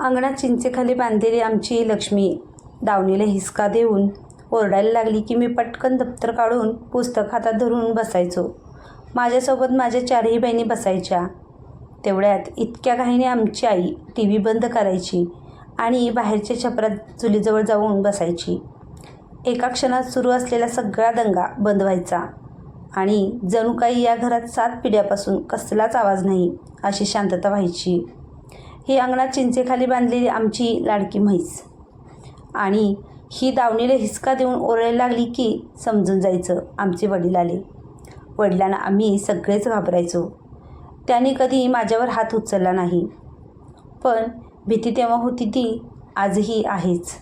अंगणात चिंचेखाली बांधलेली आमची लक्ष्मी दावणीला हिसका देऊन ओरडायला लागली की मी पटकन दप्तर काढून पुस्तक हातात धरून बसायचो. माझ्यासोबत माझ्या चारही बहिणी बसायच्या. तेवढ्यात इतक्या घाईने आमची आई टी व्ही बंद करायची आणि बाहेरच्या छपरात चुलीजवळ जाऊन बसायची. एका क्षणात सुरू असलेला सगळा दंगा बंद व्हायचा आणि जणू काही या घरात सात पिढ्यापासून कसलाच आवाज नाही अशी शांतता व्हायची. ही अंगणात चिंचेखाली बांधलेली आमची लाडकी म्हैस. आणि ही दावणीला हिसका देऊन ओरडायला लागली की समजून जायचं आमचे वडील आले. वडिलांना आम्ही सगळेच घाबरायचो. त्यांनी कधी माझ्यावर हात उचलला नाही. पण भीती तेव्हा होती ती आजही आहेच.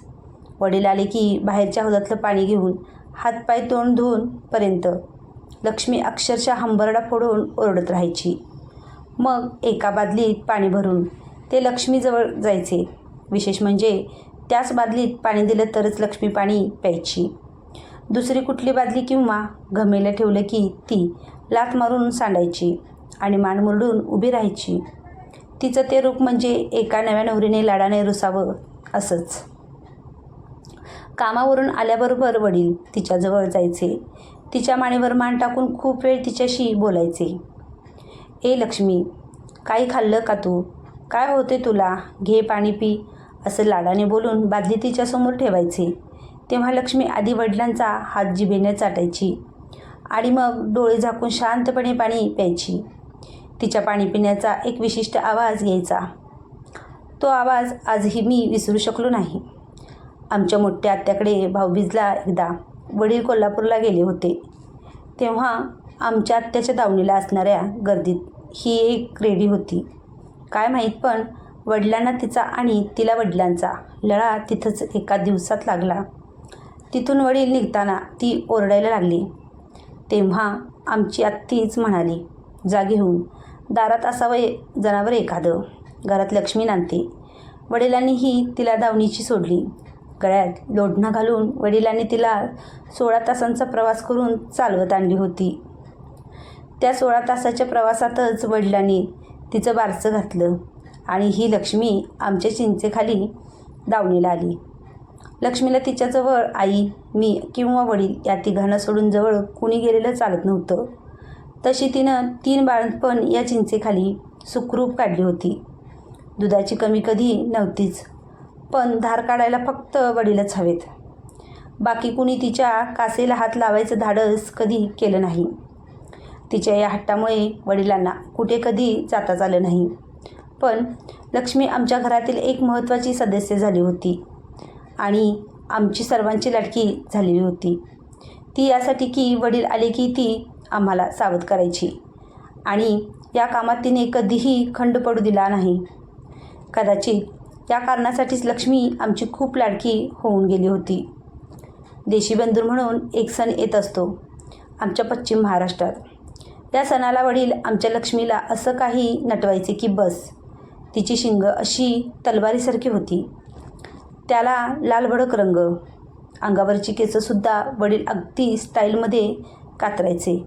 वडील आले की बाहेरच्या हौदातलं पाणी घेऊन हातपाय तोंड धुवूनपर्यंत लक्ष्मी अक्षरशः हंबरडा फोडून ओरडत राहायची. मग एका बादलीत पाणी भरून ते लक्ष्मीजवळ जायचे. विशेष म्हणजे त्याच बादलीत पाणी दिलं तरच लक्ष्मी पाणी प्यायची. दुसरी कुठली बादली किंवा घमेला ठेवलं की ती लाथ मारून सांडायची आणि मान मुरडून उभी राहायची. तिचं ते रूप म्हणजे एका नव्या नवरीने लाडाने रुसावं असंच. कामावरून आल्याबरोबर वडील तिच्याजवळ जायचे. तिच्या मानेवर मान टाकून खूप वेळ तिच्याशी बोलायचे. ए लक्ष्मी काही खाल्लं का तू? काय होते तुला? घे पाणी पी असं लाडाने बोलून बादली तिच्यासमोर ठेवायचे. तेव्हा लक्ष्मी आधी वडिलांचा हात जिभेने चाटायची आणि मग डोळे झाकून शांतपणे पाणी प्यायची. तिच्या पाणी पिण्याचा एक विशिष्ट आवाज यायचा तो आवाज आजही मी विसरू शकलो नाही. आमच्या मोठ्या आत्याकडे भाऊबीजला एकदा. वडील कोल्हापूरला गेले होते. तेव्हा आमच्या आत्याच्या दावणीला असणाऱ्या गर्दीत ही एक रेडी होती. काय माहीत पण वडिलांना तिचा आणि तिला वडिलांचा लळा तिथंच एका दिवसात लागला. तिथून वडील निघताना ती ओरडायला लागली. तेव्हा आमची आत्तीच म्हणाली जागी होऊन दारात असावं जनावर एखादं. घरात लक्ष्मी नांदते. वडिलांनीही तिला दावणीची सोडली. गळ्यात लोढणं घालून वडिलांनी तिला सोळा तासांचा प्रवास करून चालवत आणली होती. त्या सोळा तासाच्या प्रवासातच वडिलांनी तिचं बारसं घातलं आणि ही लक्ष्मी आमच्या चिंचेखाली दावणीला आली. लक्ष्मीला तिच्याजवळ आई मी किंवा वडील या तिघांना सोडून जवळ कुणी गेलेलं चालत नव्हतं. तशी तिनं तीन बाळपण या चिंचेखाली सुखरूप काढली होती. दुधाची कमी कधी नव्हतीच पण धार काढायला फक्त वडीलच हवेत. बाकी कुणी तिच्या कासेला हात लावायचं धाडस कधी केलं नाही. तिच्या या हट्टामुळे वडिलांना कुठे कधी जाताच आलं नाही. पण लक्ष्मी आमच्या घरातील एक महत्त्वाची सदस्य झाली होती आणि आमची सर्वांची लाडकी झालेली होती. ती यासाठी की वडील आले की ती आम्हाला सावध करायची आणि या कामात तिने कधीही खंड पडू दिला नाही. कदाचित या कारणासाठीच लक्ष्मी आमची खूप लाडकी होऊन गेली होती. देशीबंधू म्हणून एक सण येत असतो आमच्या पश्चिम महाराष्ट्रात. या सणाला वडील आमच्या लक्ष्मीला असं काही नटवायचे की बस. तिची शिंग अशी तलवारीसारखी होती. त्याला लालभडक रंग अंगावरची केसंसुद्धा वडील अगदी स्टाईलमध्ये कातरायचे.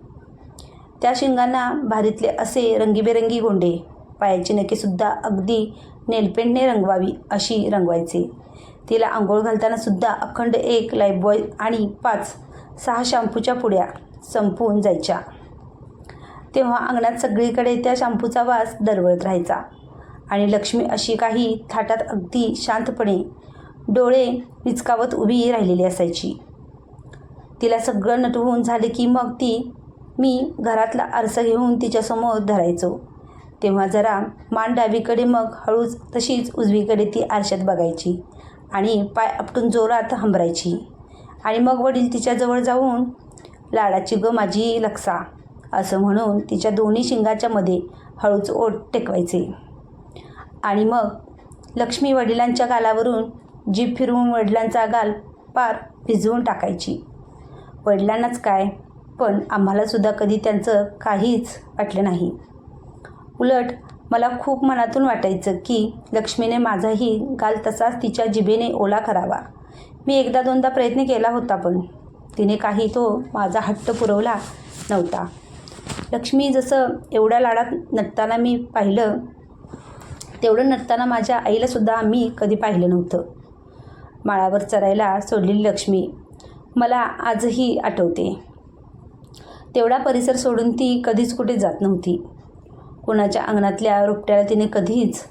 त्या शिंगांना भारीतले असे रंगीबेरंगी गोंडे पायाची नकेसुद्धा अगदी नेलपेंटने रंगवावी अशी रंगवायचे. तिला आंघोळ घालतानासुद्धा अखंड एक लाईफबॉय आणि पाच सहा शॅम्पूच्या पुड्या संपवून जायच्या. तेव्हा अंगणात सगळीकडे त्या शॅम्पूचा वास दरवळत राहायचा. आणि लक्ष्मी अशी काही थाटात अगदी शांतपणे डोळे विचकावत उभी राहिलेली असायची. तिला सगळं नटवून झाले की मग ती मी घरातला आरसा घेऊन तिच्यासमोर धरायचो. तेव्हा जरा मान डावीकडे मग हळूच तशीच उजवीकडे ती आरशात बघायची आणि पाय आपटून जोरात हंबरायची. आणि मग वडील तिच्याजवळ जाऊन लाडाची ग माझी लक्सा. असं म्हणून तिच्या दोन्ही शिंगाच्या मध्ये हळूच ओठ टेकवायचे. आणि मग लक्ष्मी वडिलांच्या गालावरून जीभ फिरवून वडिलांचा गाल पार भिजवून टाकायची. वडिलांनाच काय पण आम्हालासुद्धा कधी त्यांचं काहीच वाटलं नाही. उलट मला खूप मनातून वाटायचं की लक्ष्मीने माझाही गाल तसाच तिच्या जिभेने ओला करावा. मी एकदा दोनदा प्रयत्न केला होता पण तिने काही तो माझा हट्ट पुरवला नव्हता. लक्ष्मी जसं एवढ्या लाडात नटताना मी पाहिलं तेवढं नटताना माझ्या आईलासुद्धा मी कधी पाहिलं नव्हतं. माळावर चरायला सोडलेली लक्ष्मी मला आजही आठवते. तेवढा परिसर सोडून ती कधीच कुठे जात नव्हती. कोणाच्या अंगणातल्या रोपट्याला तिने कधीच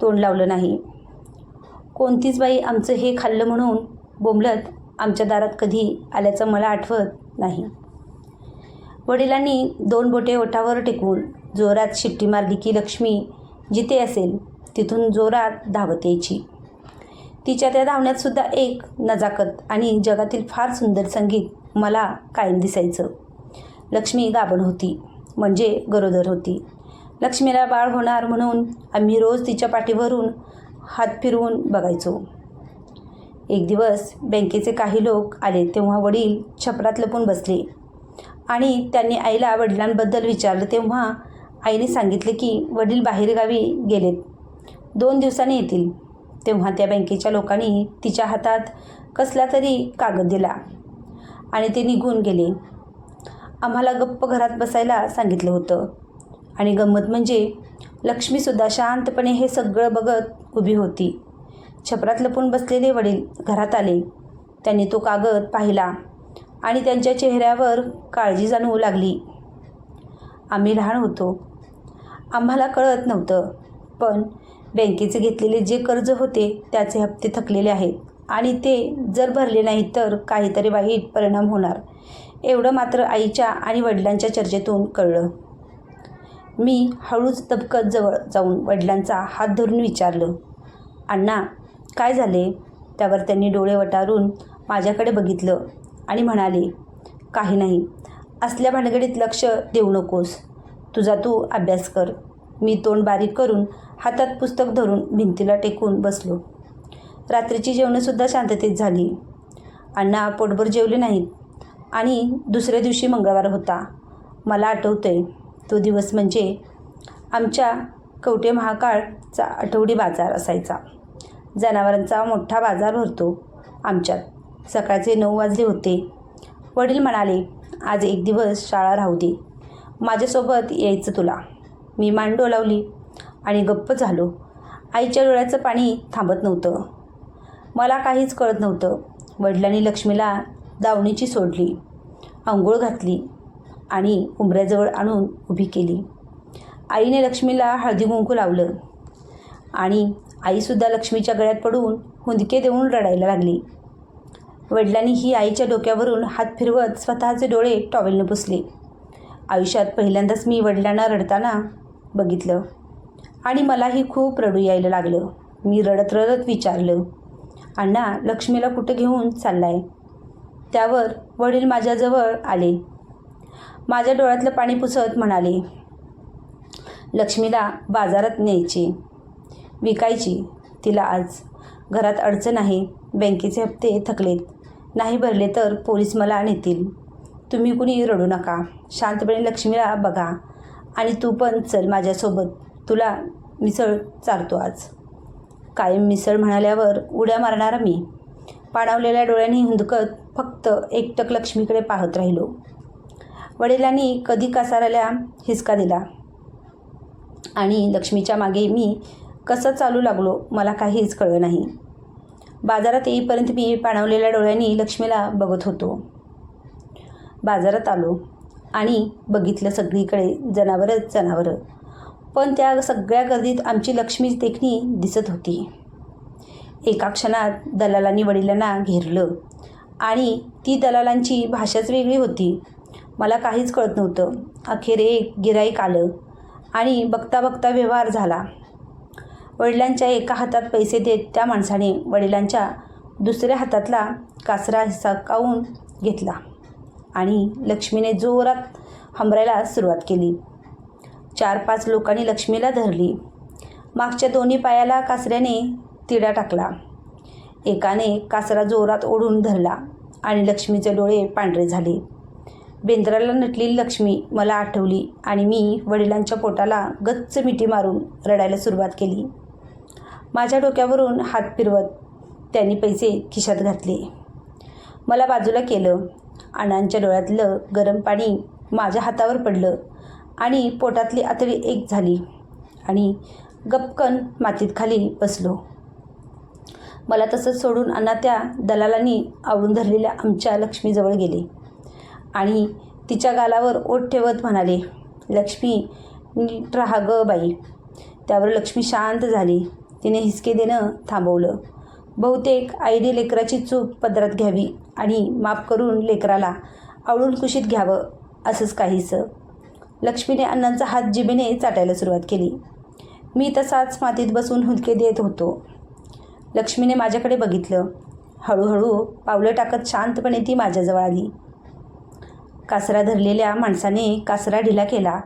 तोंड लावलं नाही. कोणतीच बाई आमचं हे खाल्लं म्हणून बोंबलत आमच्या दारात कधी आल्याचं मला आठवत नाही. वडिलांनी दोन बोटे ओठावर टेकवून जोरात शिट्टी मारली की लक्ष्मी जिथे असेल तिथून जोरात धावत यायची. तिच्या त्या धावण्यातसुद्धा एक नजाकत आणि जगातील फार सुंदर संगीत मला कायम दिसायचं. लक्ष्मी गाभण होती म्हणजे गरोदर होती. लक्ष्मीला बाळ होणार म्हणून आम्ही रोज तिच्या पाठीवरून हात फिरवून बघायचो. एक दिवस बँकेचे काही लोक आले तेव्हा वडील छपरात लपून बसले. आणि त्यांनी आईला वडिलांबद्दल विचारलं तेव्हा आईने सांगितले की वडील बाहेरगावी गेलेत. दोन दिवसांनी येतील. तेव्हा त्या बँकेच्या लोकांनी तिच्या हातात कसला तरी कागद दिला आणि ते निघून गेले. आम्हाला गप्प घरात बसायला सांगितलं होतं. आणि गंमत म्हणजे लक्ष्मीसुद्धा शांतपणे हे सगळं बघत उभी होती. छपरात लपून बसलेले वडील घरात आले. त्यांनी तो कागद पाहिला. आणि त्यांच्या चेहऱ्यावर काळजी जाणवू लागली. आम्ही लहान होतो. आम्हाला कळत नव्हतं पण बँकेचे घेतलेले जे कर्ज होते त्याचे हप्ते थकलेले आहेत आणि ते जर भरले नाही तर काहीतरी वाईट परिणाम होणार एवढं मात्र आईच्या आणि वडिलांच्या चर्चेतून कळलं. मी हळूच तबकत जवळ जाऊन वडिलांचा हात धरून विचारलं अण्णा काय झाले? त्यावर त्यांनी डोळे वटारून माझ्याकडे बघितलं. आणि म्हणाले काही नाही. असल्या भानगडीत लक्ष देऊ नकोस. तुझा तू अभ्यास कर. मी तोंड बारीक करून हातात पुस्तक धरून भिंतीला टेकून बसलो. रात्रीची जेवणंसुद्धा शांततेत झाली. अण्णा पोटभर जेवले नाहीत आणि दुसऱ्या दिवशी मंगळवार होता. मला आठवतंय तो दिवस म्हणजे आमच्या कवटे महाकाळचा आठवडी बाजार असायचा. जनावरांचा मोठा बाजार भरतो आमच्यात. सकाळचे नऊ वाजले होते. वडील म्हणाले आज एक दिवस शाळा राहू दे. माझ्यासोबत यायचं तुला. मी मान डोलावली आणि गप्प झालो. आईच्या डोळ्याचं पाणी थांबत नव्हतं. मला काहीच कळत नव्हतं. वडिलांनी लक्ष्मीला दावणीची सोडली आंघोळ घातली आणि उंबऱ्याजवळ आणून उभी केली. आईने लक्ष्मीला हळदी कुंकू लावलं आणि आईसुद्धा लक्ष्मीच्या गळ्यात पडून हुंदके देऊन रडायला लागली. वडिलांनी ही आईच्या डोक्यावरून हात फिरवत स्वतःचे डोळे टॉवेलने पुसले. आयुष्यात पहिल्यांदाच मी वडिलांना रडताना बघितलं. आणि मलाही खूप रडू यायला लागलं. मी रडत रडत विचारलं अण्णा लक्ष्मीला कुठं घेऊन चाललाय? त्यावर वडील माझ्याजवळ आले. माझ्या डोळ्यातलं पाणी पुसत म्हणाले लक्ष्मीला बाजारात न्यायची विकायची. तिला आज घरात अडचण आहे. बँकेचे हप्ते थकलेत. नाही भरले तर पोलीस मला नेतील तुम्ही कुणी रडू नका. शांतपणे लक्ष्मीला बघा. आणि तू पण चल माझ्यासोबत. तुला मिसळ चालतो आज. कायम मिसळ म्हणाल्यावर उड्या मारणारा मी. पाणावलेल्या डोळ्यांनी हुंदकत फक्त एकटक लक्ष्मीकडे पाहत राहिलो. वडिलांनी कधी कासाराला हिसका दिला. आणि लक्ष्मीच्या मागे मी कसं चालू लागलो मला काहीच कळलं नाही. बाजारात येईपर्यंत मी पाणावलेल्या डोळ्यांनी लक्ष्मीला बघत होतो. बाजारात आलो आणि बघितलं सगळीकडे जनावरच जनावरं. पण त्या सगळ्या गर्दीत आमची लक्ष्मीच देखणी दिसत होती. एका क्षणात दलालांनी वडिलांना घेरलं आणि ती दलालांची भाषाच वेगळी होती. मला काहीच कळत नव्हतं. अखेर एक गिराईक आलं आणि बघता बघता व्यवहार झाला. वडिलांच्या एका हातात पैसे देत त्या माणसाने वडिलांच्या दुसऱ्या हातातला कासरा हिसकावून घेतला आणि लक्ष्मीने जोरात हंबरायला सुरुवात केली. चार पाच लोकांनी लक्ष्मीला धरली. मागच्या दोन्ही पायाला कासऱ्याने तिडा टाकला. एकाने कासरा जोरात ओढून धरला आणि लक्ष्मीचे डोळे पांढरे झाले. बेंद्राला नटलेली लक्ष्मी मला आठवली आणि मी वडिलांच्या पोटाला गच्च मिठी मारून रडायला सुरुवात केली. माझ्या डोक्यावरून हात फिरवत त्यांनी पैसे खिशात घातले. मला बाजूला केलं. अण्णांच्या डोळ्यातलं गरम पाणी माझ्या हातावर पडलं आणि पोटातली आतडी एक झाली आणि गपकन मातीत खाली बसलो. मला तसंच सोडून अण्णा त्या दलालांनी आवडून धरलेल्या आमच्या लक्ष्मीजवळ गेले आणि तिच्या गालावर ओठ ठेवत म्हणाले लक्ष्मी नीट राहा ग बाई. त्यावर लक्ष्मी शांत झाली. तिने हिसके देणं थांबवलं. बहुतेक आईने लेकराची चूक पदरात घ्यावी आणि माफ करून लेकराला आवळून कुशीत घ्यावं असंच काहीसं. लक्ष्मीने अण्णांचा हात जिबेने चाटायला सुरुवात केली. मी तसाच मातीत बसून हुंदके देत होतो. लक्ष्मीने माझ्याकडे बघितलं. हळूहळू पावलं टाकत शांतपणे ती माझ्याजवळ आली. कासरा धरलेल्या माणसाने कासरा ढिला केला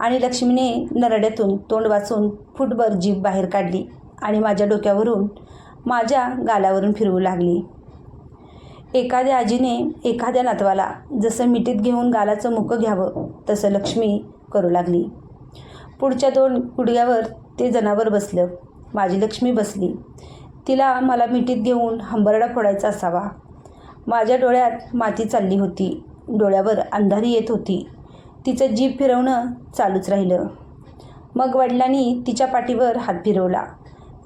आणि लक्ष्मीने नरड्यातून तोंड वाचून फुटभर जीभ बाहेर काढली. आणि माझ्या डोक्यावरून माझ्या गालावरून फिरवू लागली. एखाद्या आजीने एखाद्या नातवाला जसं मिठीत घेऊन गालाचं मुकं घ्यावं तसं लक्ष्मी करू लागली. पुढच्या दोन गुडघ्यावर ते जनावर बसलं. माझी लक्ष्मी बसली. तिला मला मिठीत घेऊन हंबरडा फोडायचा असावा. माझ्या डोळ्यात माती चालली होती. डोळ्यावर अंधारी येत होती. तिचं जीभ फिरवणं चालूच राहिलं. मग वडिलांनी तिच्या पाठीवर हात फिरवला.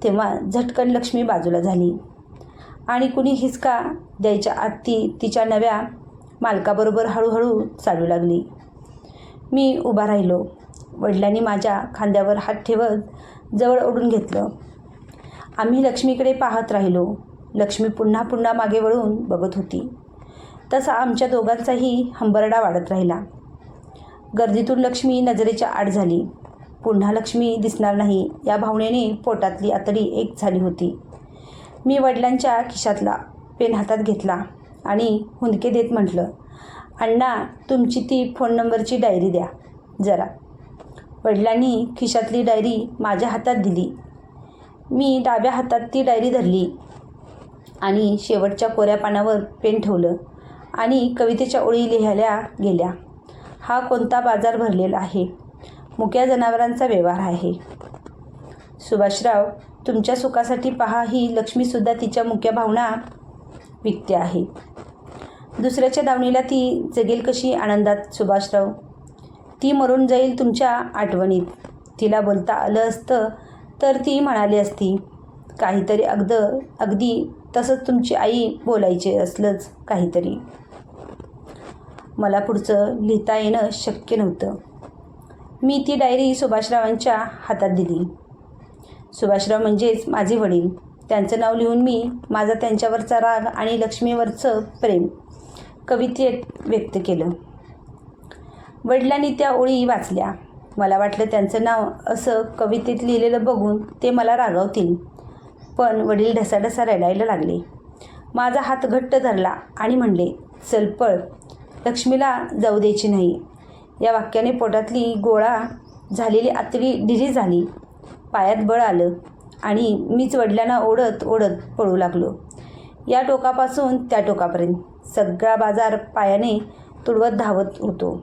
तेव्हा झटकन लक्ष्मी बाजूला झाली. आणि कुणी हिसका द्यायच्या आत ती तिच्या नव्या मालकाबरोबर हळूहळू चालू लागली. मी उभा राहिलो. वडिलांनी माझ्या खांद्यावर हात ठेवत जवळ ओढून घेतलं. आम्ही लक्ष्मीकडे पाहत राहिलो. लक्ष्मी पुन्हा पुन्हा मागे वळून बघत होती. तसा आमच्या दोघांचाही हंबरडा वाढत राहिला. गर्दीतून लक्ष्मी नजरेच्या आड झाली. पुन्हा लक्ष्मी दिसणार नाही. या भावनेने पोटातली आतडी एक झाली होती. मी वडिलांच्या खिशातला पेन हातात घेतला आणि हुंदके देत म्हटलं अण्णा तुमची ती फोन नंबरची डायरी द्या जरा. वडिलांनी खिशातली डायरी माझ्या हातात दिली. मी डाव्या हातात ती डायरी धरली आणि शेवटच्या कोऱ्या पानावर पेन ठेवलं आणि कवितेच्या ओळी लिहायला गेल्या. हा कोणता बाजार भरलेला आहे? मुक्या जनावरांचा व्यवहार आहे. सुभाषराव तुमच्या सुखासाठी पहा ही लक्ष्मीसुद्धा तिच्या मुक्या भावना विकते आहे. दुसऱ्याच्या दावणीला ती जगेल कशी आनंदात सुभाषराव? ती मरून जाईल तुमच्या आठवणीत. तिला बोलता आलं असतं तर ती म्हणाली असती. काहीतरी अगद अगदी तसंच तुमची आई बोलायचे असलंच काहीतरी. मला पुढचं लिहिता येणं शक्य नव्हतं. मी ती डायरी सुभाषरावांच्या हातात दिली. सुभाषराव म्हणजेच माझे वडील. त्यांचं नाव लिहून मी माझा त्यांच्यावरचा राग आणि लक्ष्मीवरचं प्रेम कवितेत व्यक्त केलं. वडिलांनी त्या ओळी वाचल्या. मला वाटलं त्यांचं नाव असं कवितेत लिहिलेलं बघून ते मला रागावतील. पण वडील ढसाढसा रडायला लागले. माझा हात घट्ट धरला आणि म्हणले चल पळ. लक्ष्मीला जाऊ द्यायची नाही. या वाक्याने पोटातली गोळा झालेली आतडी ढिली झाली. पायात बळ आलं आणि मीच वडिलांना ओढत ओढत पळू लागलो. या टोकापासून त्या टोकापर्यंत सगळा बाजार पायाने तुडवत धावत होतो.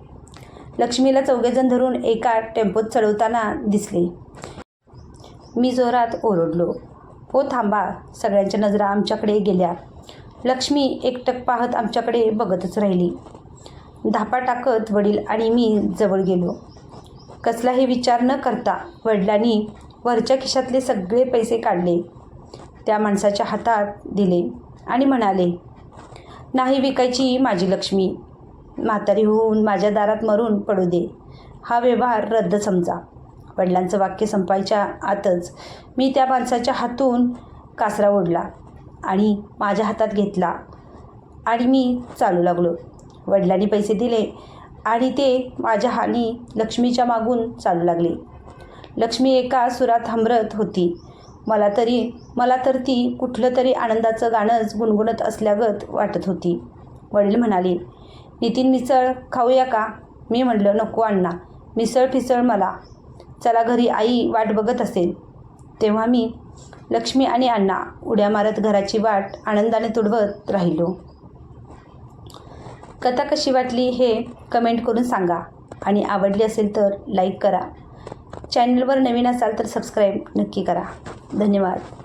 लक्ष्मीला चौघेजण धरून एका टेम्पोत चढवताना दिसले. मी जोरात ओरडलो हो थांबा सगळ्यांच्या नजरा आमच्याकडे गेल्या. लक्ष्मी एकटक पाहत आमच्याकडे बघतच राहिली. धापा टाकत वडील आणि मी जवळ गेलो. कसलाही विचार न करता वडिलांनी वरच्या खिशातले सगळे पैसे काढले. त्या माणसाच्या हातात दिले आणि म्हणाले नाही विकायची माझी लक्ष्मी. म्हातारी होऊन माझ्या दारात मरून पडू दे. हा व्यवहार रद्द समजा वडिलांचं वाक्य संपायच्या आतच मी त्या माणसाच्या हातून कासरा ओढला आणि माझ्या हातात घेतला आणि मी चालू लागलो. वडिलांनी पैसे दिले आणि ते माझ्या हानी लक्ष्मीच्या मागून चालू लागले. लक्ष्मी एका सुरात हमरत होती. मला तरी मला तर ती कुठलं तरी आनंदाचं गाणंच गुणगुणत असल्यागत वाटत होती. वडील म्हणाले नितीन मिसळ खाऊया का? मी म्हटलं नको अण्णा मिसळ फिसळ मला. चला घरी आई वाट बघत असेल. तेव्हा मी लक्ष्मी आणि अण्णा उड्या मारत घराची वाट आनंदाने तुडवत राहिलो. कथा कशी वाटली हे कमेंट करून सांगा. आणि आवडली असेल तर लाईक करा. चॅनलवर नवीन असाल तर सबस्क्राईब नक्की करा. धन्यवाद.